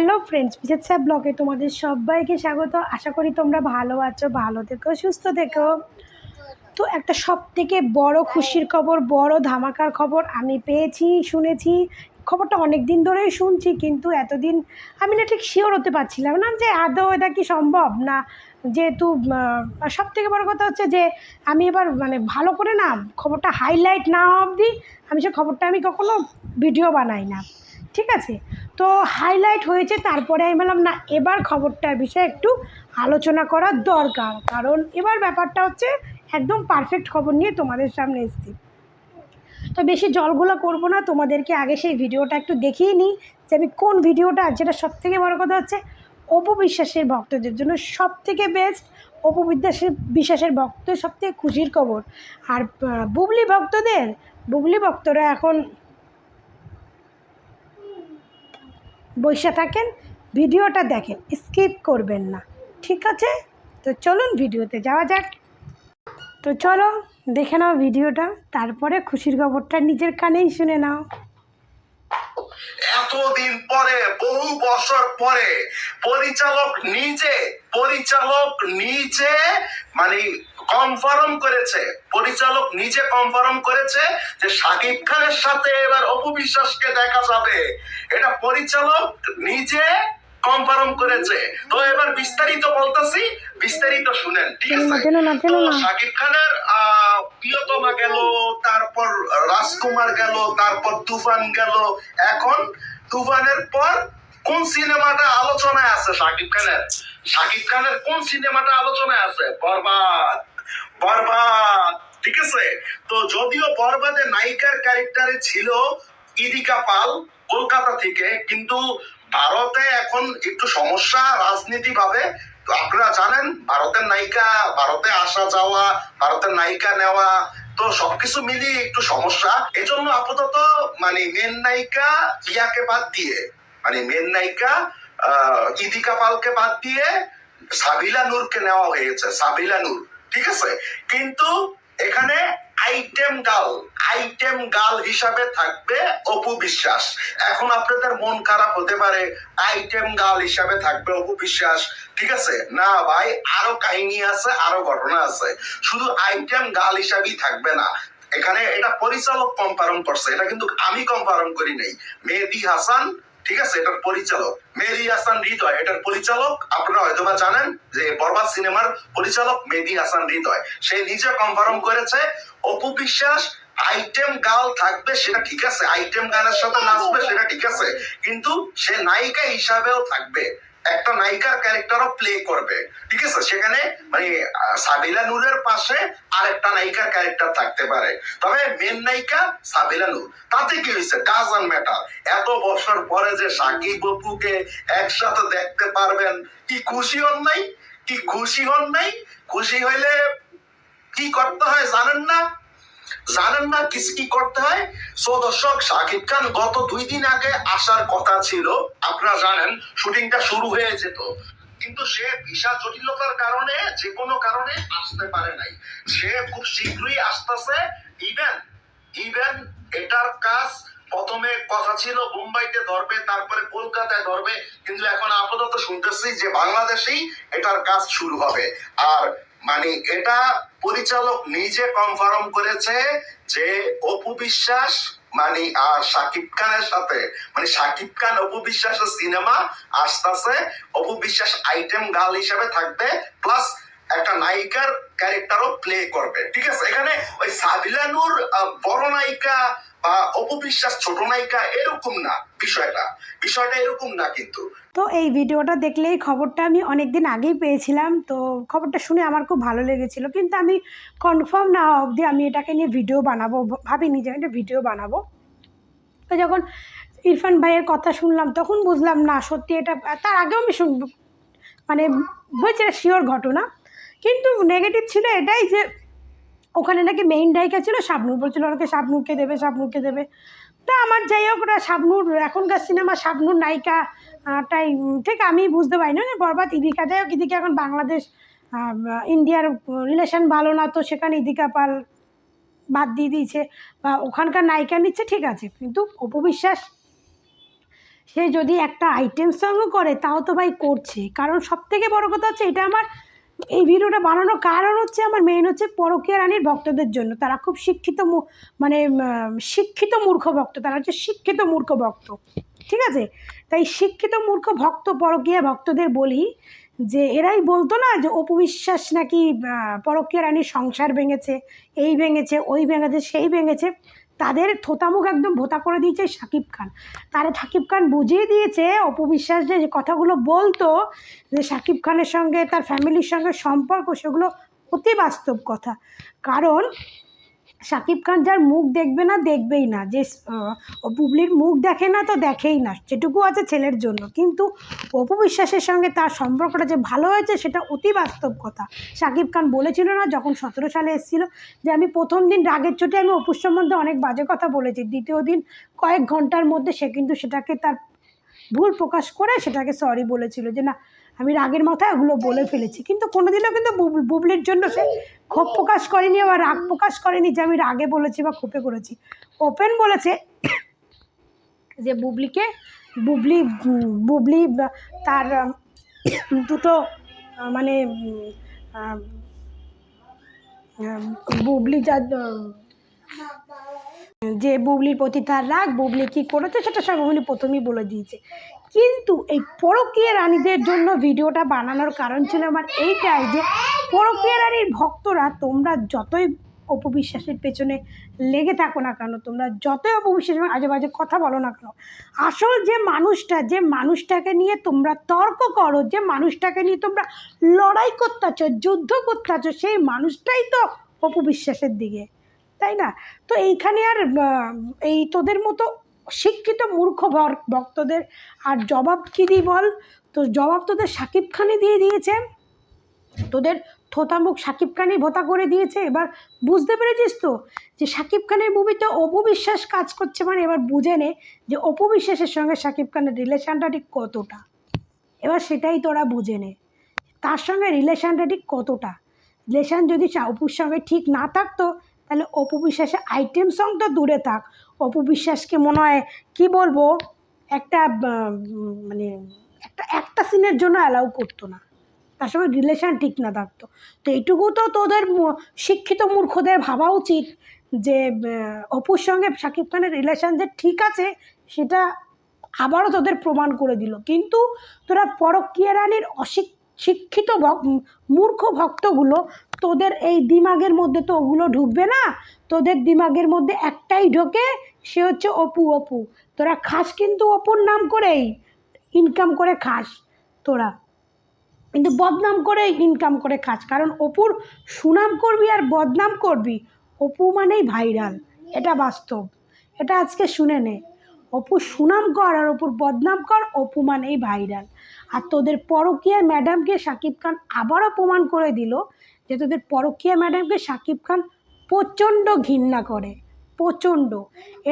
Hello friends বিশেষ ব্লগে তোমাদের সবাইকে স্বাগত। আশা করি তোমরা ভালো আছো, ভালো থেকো, সুস্থ থেকো। তো একটা সব থেকে বড় খুশির খবর, বড় ধামাকার খবর আমি পেয়েছি, শুনেছি। খবরটা অনেক দিন ধরেই শুনছি, কিন্তু এতদিন আমি না ঠিক শিওর হতে পারছিলাম না যে আদৌ এটা কি সম্ভব না। যেহেতু সব থেকে বড় কথা হচ্ছে যে আমি এবার মানে ভালো করে না খবরটা হাইলাইট না অবধি আমি সে খবরটা আমি কখনো ভিডিও বানাই না। ঠিক আছে? তো হাইলাইট হয়েছে, তারপরে আমি বললাম, না, এবার খবরটার বিষয়ে একটু আলোচনা করার দরকার। কারণ এবার ব্যাপারটা হচ্ছে, একদম পারফেক্ট খবর নিয়ে তোমাদের সামনে এসেছি। তো বেশি জলগুলো করব না, তোমাদেরকে আগে সেই ভিডিওটা একটু দেখিয়ে নিই, যে আমি কোন ভিডিওটা, যেটা সব থেকে বড়ো কথা হচ্ছে, অপু বিশ্বাসের ভক্তদের জন্য সব থেকে বেস্ট অপু বিশ্বাসের বিশ্বাসের ভক্ত সব থেকে খুশির খবর। আর বুবলি ভক্তদের, বুবলি ভক্তরা এখন বসে থাকেন, ভিডিওটা দেখেন, স্কিপ করবেন না, ঠিক আছে? তো চলুন ভিডিওতে যাওয়া যাক। তো চলো, দেখে নাও ভিডিওটা, তারপরে খুশির খবরটা নিজের কানেই শুনে নাও। এতদিন পরে, বহু বছর পরে, পরিচালক নিজে পরিচালক নিজে মানে কনফার্ম করেছে। পরিচালক নিজে কনফার্ম করেছে যে শাকিব খানের সাথে এবার অপু বিশ্বাসকে দেখা যাবে। এটা পরিচালক নিজে কনফার্ম করেছে। তো এবার বিস্তারিত বলতেছি বিস্তারিত শুনেন ঠিক আছে? তো খানের প্রিয়তমা গেল তারপর রাজকুমার গেল তারপর তুফান গেল। এখন তুফানের পর কোন সিনেমাটা আলোচনায় আছে শাকিব খানের? শাকিব খানের কোন সিনেমাটা আলোচনায় আছে? বরবাদ। বরবাদ। ঠিক আছে? তো যদিও বরবাদে নায়িকার ক্যারেক্টারে ছিল ইদিকা পাল কলকাতা থেকে, কিন্তু ভারতে এখন একটু সমস্যা রাজনীতি ভাবে আপনারা জানেন, ভারতের নায়িকা, ভারতে আসা যাওয়া, ভারতের নায়িকা নেওয়া, তো সবকিছু মিলিয়ে একটু সমস্যা। এজন্য আপাতত মানে মেন নায়িকা ইয়াকে বাদ দিয়ে মানে মেন নায়িকা ইদিকা পালকে বাদ দিয়ে সাবিলা নূরকে নেওয়া হয়েছে সাবিলা নূর, ঠিক আছে? কিন্তু এখানে আইটেম গার্ল আইটেম গার্ল হিসাবে থাকবে অপু বিশ্বাস। এখন আপনাদের মন খারাপ হতে পারে আইটেম গার্ল হিসাবে থাকবে অপু বিশ্বাস, ঠিক আছে? না ভাই, আরও কাহিনী আছে, আরও ঘটনা আছে। শুধু আইটেম গার্ল হিসাবেই থাকবে না। এখানে এটা পরিচালক কম্পারণ করছে, এটা কিন্তু আমি কম্পারণ করি নাই। মেহেদি হাসান ঠিক আছে? এটার পরিচালক। মেহদি হাসান হৃদয়, এটার পরিচালক, আপনারা হয়তো বা জানেন যে বরবাদ সিনেমার পরিচালক মেহদি হাসান হৃদয়। সে নিজে কনফার্ম করেছে, অপু বিশ্বাস আইটেম গাল থাকবে, সেটা ঠিক আছে। আইটেম গানের সাথে নাচবে, সেটা ঠিক আছে। কিন্তু সে নায়িকা হিসাবেও থাকবে। একটা নায়িকার ক্যারেক্টারও প্লে করবে। ঠিক আছে? সেখানে মানে সাবিলা নূরের পাশে আরেকটা নায়িকার ক্যারেক্টার থাকতে পারে। তবে মেন নায়িকা সাবিলা নূর। তাতে কি হয়েছে? ডাজন ম্যাটার এত বছর পরে যে সাকিব বপুকে একসাথে দেখতে পারবেন, কি খুশি হন নাই? কি খুশি হন নাই? খুশি হইলে কি করতে হয় জানেন না? জানেন না কিছু কি করতে হয়? সো দর্শক, শাকিব খান গত দুই দিন আগে আসার কথা ছিল। আপনারা জানেন, শুটিংটা শুরু হয়ে যেত। কিন্তু সে ভিসা জটিলতার কারণে যে কোনো কারণে আসতে পারে নাই। সে খুব শীঘ্রই আসতেছে। ইভেন ইভেন এটার কাজ প্রথমে কথা ছিল মুম্বাইতে ধরবে, তারপরে কলকাতায় ধরবে। কিন্তু এখন আপাতত শুনতেছি যে বাংলাদেশেই এটার কাজ শুরু হবে। আর মানে এটা পরিচালক নিজে কনফার্ম করেছে যে অপু বিশ্বাস মানে আর সাকিব খানের সাথে মানে সাকিব খান, অপু বিশ্বাসের সিনেমা আসতেছে। অপু বিশ্বাস আইটেম গার্ল হিসেবে থাকবে প্লাস একটা নায়িকার ক্যারেক্টারও প্লে করবে। ঠিক আছে? এখানে ওই সাবিলানুর বড় নায়িকা বা অপু বিশ্বাস ছোট নায়িকা এরকম না, বিষয়টা। বিষয়টা এরকম না কিন্তু। তো এই ভিডিওটা দেখলেই খবরটা আমি অনেক দিন আগেই পেয়েছিলাম, তো খবরটা শুনে আমার খুব ভালো লেগেছিল। কিন্তু আমি কনফার্ম না অবধি আমি এটাকে নিয়ে ভিডিও বানাবো, ভাবিনি যে আমি একটা ভিডিও বানাবো। তো যখন ইরফান ভাইয়ের কথা শুনলাম, তখন বুঝলাম না সত্যি এটা, তার আগেও আমি শুন মানে হয়েছে শিওর ঘটনা। কিন্তু নেগেটিভ ছিল এটাই যে ওখানে নাকি মেইন নায়িকা ছিল, শাবনূর বলছিল ওনাকে শাবনূরকে দেবে শাবনূরকে দেবে। তা আমার যাই হোক ওটা শাবনূর, এখনকার সিনেমা শাবনূর নায়িকা টাই ঠিক আমি বুঝতে পারি না না বরবাদ ইদিকা। যাই হোক, ইদিকা এখন বাংলাদেশ ইন্ডিয়ার রিলেশন ভালো না, তো সেখানে ইদিকা পাল বাদ দিয়ে দিয়েছে, বা ওখানকার নায়িকা নিচ্ছে, ঠিক আছে, কিন্তু অপবিশ্বাস সে যদি একটা আইটেম সঙ্গও করে, তাও তো ভাই করছে। কারণ সব থেকে বড় কথা হচ্ছে, এটা আমার এই ভিডিওটা বানানোর কারণ হচ্ছে আমার মেইন হচ্ছে পরকীয়া রানীর ভক্তদের জন্য। তারা খুব শিক্ষিত মানে শিক্ষিত মূর্খ ভক্ত। তারা হচ্ছে শিক্ষিত মূর্খ ভক্ত। ঠিক আছে? তাই শিক্ষিত মূর্খ ভক্ত পরকীয়া ভক্তদের বলি যে এরাই বলতো না যে অপবিশ্বাস নাকি আহ, পরকীয়া রানীর সংসার ভেঙেছে এই ভেঙেছে ওই ভেঙেছে সেই ভেঙেছে। তাদের থোতামুখ একদম ভোতা করে দিয়েছে সাকিব খান। তারা সাকিব খান বুঝিয়ে দিয়েছে অপবিশ্বাস যে কথাগুলো বলতো, যে সাকিব খানের সঙ্গে, তার ফ্যামিলির সঙ্গে সম্পর্ক, সেগুলো অতি বাস্তব কথা। কারণ সাকিব খান যার মুখ দেখবে না, দেখবেই না। যে বুবলির মুখ দেখে না তো দেখেই না, যেটুকু আছে ছেলের জন্য। কিন্তু অপু বিশ্বাসের সঙ্গে তার সম্পর্কটা যে ভালো হয়েছে, সেটা অতি বাস্তব কথা। সাকিব খান বলেছিল না যখন সতেরো সালে এসেছিল যে, আমি প্রথম দিন রাগের চোটে আমি অপুর সম্বন্ধে অনেক বাজে কথা বলেছি। দ্বিতীয় দিন কয়েক ঘণ্টার মধ্যে সে কিন্তু সেটাকে তার ভুল প্রকাশ করে সেটাকে সরি বলেছিল যে, না আমি রাগের মাথায় ওগুলো বলে ফেলেছি। কিন্তু কোনোদিনও কিন্তু বুব- বুবলির জন্য সে ক্ষোভ প্রকাশ করেনি বা রাগ প্রকাশ করেনি যে আমি রাগে বলেছি বা ক্ষোভে করেছি। ওপেন বলেছে যে বুবলিকে, বুবলি বুবলি তার দুটো মানে বুবলি যা যে বুবলির প্রতি তার রাগ, বুবলি কী করেছে সেটা সব প্রথমেই বলে দিয়েছে। কিন্তু এই পরকীয়া রানীদের জন্য ভিডিওটা বানানোর কারণ ছিল আমার এইটাই যে পরকীয়া রানীর ভক্তরা তোমরা যতই অপবিশ্বাসের পেছনে লেগে থাকো না কেন, তোমরা যতই অপবিশ্বাস আজে বাজে কথা বলো না কেন, আসল যে মানুষটা, যে মানুষটাকে নিয়ে তোমরা তর্ক করো, যে মানুষটাকে নিয়ে তোমরা লড়াই করতেছ, যুদ্ধ করতেছ, সেই মানুষটাই তো অপবিশ্বাসের দিকে, তাই না? তো এইখানে আর এই তোদের মতো শিক্ষিত মূর্খ ভক্তদের, আর জবাব কী দিই বল? তো জবাব তোদের সাকিব খানই দিয়ে দিয়েছে। তোদের থোতামুখ সাকিব খানই ভোতা করে দিয়েছে। এবার বুঝতে পেরেছিস তো যে সাকিব খানের মুভিতে অপবিশ্বাস কাজ করছে মানে এবার বুঝে নে যে অপবিশ্বাসের সঙ্গে সাকিব খানের রিলেশনটা ঠিক কতটা। এবার সেটাই তোরা বুঝে নে তার সঙ্গে রিলেশনটা ঠিক কতটা। রিলেশন যদি অপুর সঙ্গে ঠিক না থাকতো, তাহলে অপু বিশ্বাসের আইটেম সং তো দূরে থাক। অপু বিশ্বাসকে মনে হয়, কী বলব, একটা মানে একটা একটা সিনের জন্য অ্যালাউ করতো না। তার সঙ্গে রিলেশান ঠিক না থাকতো। তো এইটুকু তো তোদের শিক্ষিত মূর্খদের ভাবা উচিত যে অপুর সঙ্গে শাকিব খানের রিলেশান যে ঠিক আছে, সেটা আবারও তোদের প্রমাণ করে দিল। কিন্তু তোরা পরকীয়া রানীর অশিক শিক্ষিত মূর্খ ভক্তগুলো, তোদের এই দিমাগের মধ্যে তো ওগুলো ঢুকবে না। তোদের দিমাগের মধ্যে একটাই ঢোকে, সে হচ্ছে অপু অপু। তোরা খাস কিন্তু অপুর নাম করেই ইনকাম করে খাস তোরা। কিন্তু বদনাম করে ইনকাম করে খাস, কারণ অপুর সুনাম করবি আর বদনাম করবি। অপু মানেই ভাইরাল এটা বাস্তব। এটা আজকে শুনে নে। অপু সুনাম কর আর অপুর বদনাম কর, অপু মানেই ভাইরাল আর তোদের পরকীয়া ম্যাডামকে শাকিব খান আবারও প্রমাণ করে দিল যে তোদের পরকীয়া ম্যাডামকে শাকিব খান প্রচণ্ড ঘৃণা করে, প্রচণ্ড।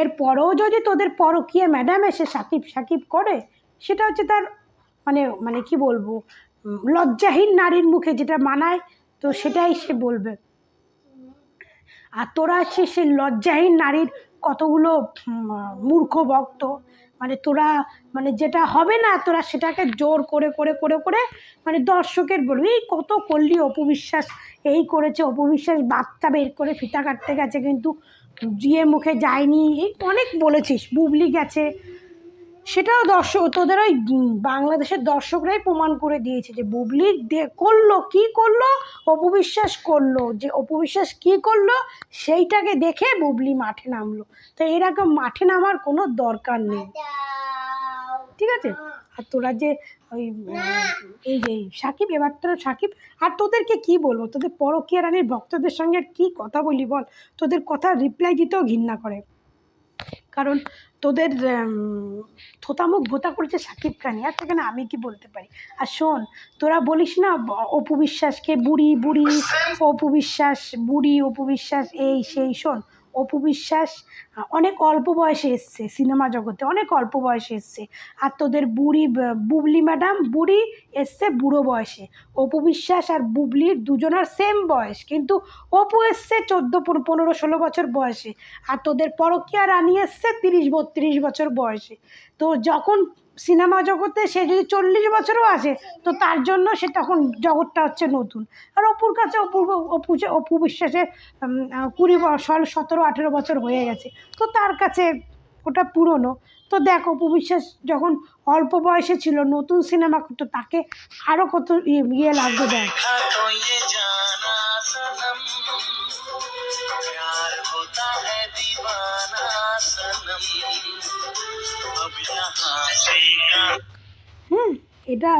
এরপরেও যদি তোদের পরকীয়া ম্যাডাম এসে সাকিব সাকিব করে, সেটা হচ্ছে তার মানে মানে কি বলব লজ্জাহীন নারীর মুখে যেটা মানায়, তো সেটাই সে বলবে। আর তোরা সে লজ্জাহীন নারীর কতগুলো মূর্খ ভক্ত মানে তোরা মানে যেটা হবে না, তোরা সেটাকে জোর করে করে করে করে মানে দর্শকের বলবি এই কত করলি অপবিশ্বাস, এই করেছে অপবিশ্বাস, বাচ্চা বের করে ফিতা কাটতে গেছে কিন্তু, গিয়ে মুখে যায়নি, এই অনেক বলেছিস, বুবলি গেছে সেটাও দর্শক তোদের ওই বাংলাদেশের দর্শকরাই প্রমাণ করে দিয়েছে যে বুবলি দে- করল কি করল অপবিশ্বাস করল যে অপবিশ্বাস কি করল সেইটাকে দেখে বুবলি মাঠে নামলো। তো এরকম মাঠে নামার কোনো দরকার নেই। ঠিক আছে? আর তোরা যে ওই এই যে সাকিব এবার তোরা সাকিব আর তোদেরকে কি বলব? তোদের পরকীয়া রানীর ভক্তদের সঙ্গে আর কী কথা বলি বল? তোদের কথা রিপ্লাই দিতেও ঘৃণা করে। কারণ তোদের থোতামুখ ভোতা করেছে সাকিব খান। আর সেখানে আমি কি বলতে পারি? আর শোন তোরা বলিস না অপু বিশ্বাসকে বুড়ি বুড়ি অপু বিশ্বাস বুড়ি অপু বিশ্বাস এই সেই শোন অপু বিশ্বাস অনেক অল্প বয়সে এসছে সিনেমা জগতে, অনেক অল্প বয়সে এসছে। আর তোদের বুড়ি, বুবলি ম্যাডাম, বুড়ি এসছে বুড়ো বয়সে। অপু বিশ্বাস আর বুবলির দুজনার সেম বয়স, কিন্তু অপু এসছে চোদ্দ পনেরো, ষোলো বছর বয়সে। আর তোদের পরকীয়া রানী এসছে তিরিশ, বত্রিশ বছর বয়সে। তো যখন সিনেমা জগতে সে যদি চল্লিশ বছরও আসে, তো তার জন্য সে তখন জগৎটা হচ্ছে নতুন। আর অপুর কাছে অপূর্ব অপু অপু বিশ্বাসের কুড়ি বছর সতেরো, আঠেরো বছর হয়ে গেছে। তো তার কাছে ওটা পুরনো। তো দেখ, অপু বিশ্বাস যখন অল্প বয়সে ছিল, নতুন সিনেমা করতো তাকে আরও কত ইয়ে- ইয়ে লাগবে দেখ। হুম এটা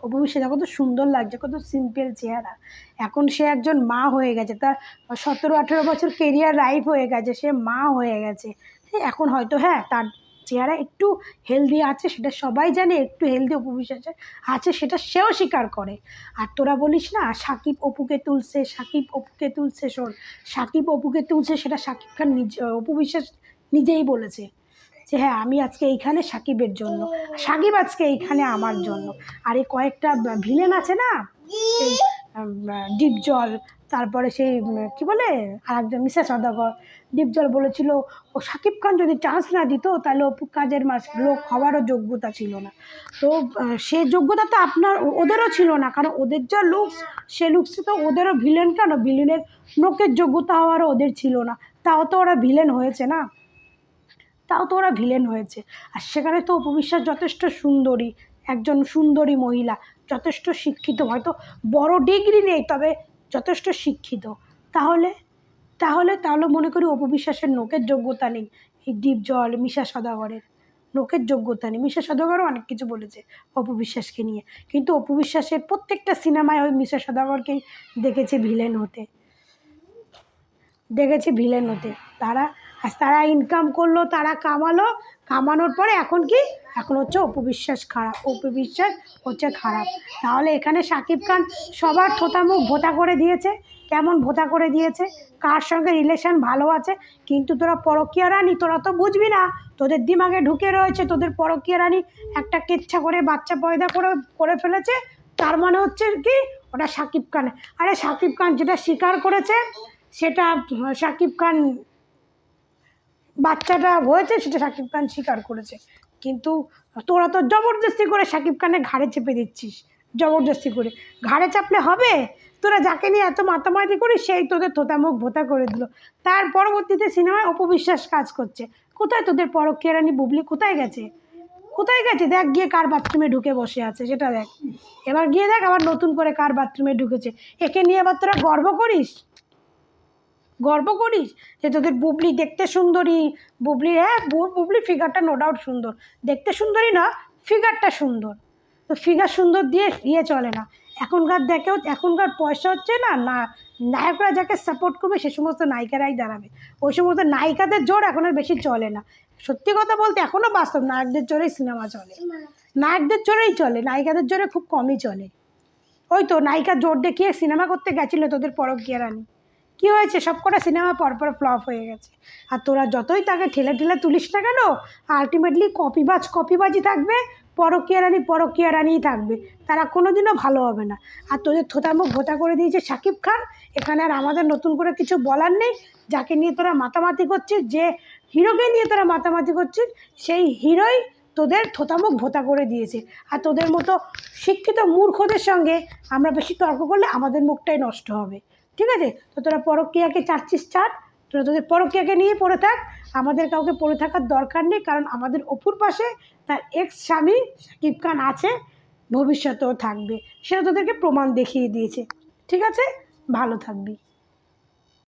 অপবিশ্বাস কত সুন্দর লাগছে কত সিম্পল চেহারা। এখন সে একজন মা হয়ে গেছে তার সতেরো আঠেরো বছর কেরিয়ার লাইফ হয়ে গেছে সে মা হয়ে গেছে। হ্যাঁ, এখন হয়তো হ্যাঁ তার চেহারা একটু হেলদি আছে সেটা সবাই জানে একটু হেলদি অপবিশ্বাস আছে সেটা সেও স্বীকার করে। আর তোরা বলিস না সাকিব অপুকে তুলছে সাকিব অপুকে তুলছে শোন সাকিব অপুকে তুলছে সেটা সাকিব খান নিজ অপবিশ্বাস নিজেই বলেছে। যে হ্যাঁ আমি আজকে এইখানে সাকিবের জন্য, সাকিব আজকে এইখানে আমার জন্য। আর এই কয়েকটা ভিলেন আছে না ডিপ জল তারপরে সেই কি বলে আর একজন মিসেস সদাগর ডিপ জল বলেছিল, ও সাকিব খান যদি চান্স না দিত, তাহলে অপু কাজের মাস, লোক হওয়ারও যোগ্যতা ছিল না। তো সে যোগ্যতা তো আপনার, ওদেরও ছিল না, কারণ ওদের যা লুকস সে লুকসে তো ওদেরও ভিলেন কেন? ভিলেনের লোকের যোগ্যতা হওয়ারও ওদের ছিল না। তাও তো ওরা ভিলেন হয়েছে না? তাও তো ওরা ভিলেন হয়েছে। আর সেখানে তো অপবিশ্বাস যথেষ্ট সুন্দরী, একজন সুন্দরী মহিলা, যথেষ্ট শিক্ষিত, হয়তো বড় ডিগ্রি নেই, তবে যথেষ্ট শিক্ষিত। তাহলে তাহলে তাহলে মনে করি অপবিশ্বাসের নোকের যোগ্যতা নেই, এই ডিপ জল, মিশা সদাগরের। নোকের যোগ্যতা নেই। মিশা সদাগরও অনেক কিছু বলেছে অপবিশ্বাসকে নিয়ে। কিন্তু অপবিশ্বাসের প্রত্যেকটা সিনেমায় ওই মিশা সদাগরকেই দেখেছে ভিলেন হতে। দেখেছি ভিলেন হতে। তারা আর তারা ইনকাম করল, তারা কামালো। কামানোর পরে এখন কি? এখন হচ্ছে অপবিশ্বাস খারাপ। অপবিশ্বাস হচ্ছে খারাপ। তাহলে এখানে সাকিব খান সবার থোতামুখ ভোতা করে দিয়েছে। কেমন ভোতা করে দিয়েছে? কার সঙ্গে রিলেশন ভালো আছে? কিন্তু তোরা পরকীয়া রানী, তোরা তো বুঝবি না। তোদের দিমাগে ঢুকে রয়েছে, তোদের পরকীয়া রানী একটা কেচ্ছা করে বাচ্চা পয়দা করে করে ফেলেছে। তার মানে হচ্ছে কি? ওটা সাকিব খান। আরে সাকিব খান যেটা স্বীকার করেছে, সেটা সাকিব খান বাচ্চাটা হয়েছে সেটা সাকিব খান স্বীকার করেছে। কিন্তু তোরা তো জবরদস্তি করে সাকিব খানের ঘাড়ে চেপে দিচ্ছিস, জবরদস্তি করে। ঘাড়ে চাপলে হবে? তোরা যাকে নিয়ে এত মাতামাতি করিস, সেই তোদের থোতামুখ ভোতা করে দিল। তার পরবর্তীতে সিনেমায় অপবিশ্বাস কাজ করছে। কোথায় তোদের পরকীয়া রানী বুবলি? কোথায় গেছে? কোথায় গেছে? দেখ গিয়ে কার বাথরুমে ঢুকে বসে আছে, সেটা দেখ। এবার গিয়ে দেখ আবার নতুন করে কার বাথরুমে ঢুকেছে। একে নিয়ে আবার তোরা গর্ব করিস? গর্ব করিস যে তোদের বুবলি দেখতে সুন্দরী। বুবলির হ্যাঁ বুবলির ফিগারটা নো ডাউট সুন্দর। দেখতে সুন্দরী না ফিগারটা সুন্দর। তো ফিগার সুন্দর দিয়ে ইয়ে চলে না। এখনকার দেখেও, এখনকার পয়সা হচ্ছে না না, নায়করা যাকে সাপোর্ট করবে সে সমস্ত নায়িকারাই দাঁড়াবে। ওই সমস্ত নায়িকাদের জোর এখন আর বেশি চলে না। সত্যি কথা বলতে এখনও বাস্তব, নায়কদের জোরেই সিনেমা চলে। নায়কদের জোরেই চলে, নায়িকাদের জোরে খুব কমই চলে। ওই তো নায়িকা জোর দেখিয়ে সিনেমা করতে গেছিল তোদের পরকীয়া রানী। কী হয়েছে? সব কটা সিনেমা পরপর ফ্লপ হয়ে গেছে। আর তোরা যতই তাকে ঠেলে ঠেলে তুলিস না কেন আলটিমেটলি কপিবাজ কপিবাজি থাকবে পরকীয়া রানী পরকীয়া রানিই থাকবে। তারা কোনোদিনও ভালো হবে না। আর তোদের থোতামুখ ভোতা করে দিয়েছে শাকিব খান। এখানে আর আমাদের নতুন করে কিছু বলার নেই। যাকে নিয়ে তোরা মাতামাতি করছিস, যে হিরোকে নিয়ে তোরা মাতামাতি করছিস, সেই হিরোই তোদের থোতামুখ ভোতা করে দিয়েছে। আর তোদের মতো শিক্ষিত মূর্খদের সঙ্গে আমরা বেশি তর্ক করলে আমাদের মুখটাই নষ্ট হবে। ঠিক আছে? তো তোরা পরকীয়াকে চাচ্ছিস চাট তোরা তোদের পরকীয়াকে নিয়ে পড়ে থাক। আমাদের কাউকে পড়ে থাকার দরকার নেই, কারণ আমাদের অপুর পাশে তার এক্স স্বামী সাকিব খান আছে, ভবিষ্যতেও থাকবে। সেটা তোদেরকে প্রমাণ দেখিয়ে দিয়েছে। ঠিক আছে? ভালো থাকবি।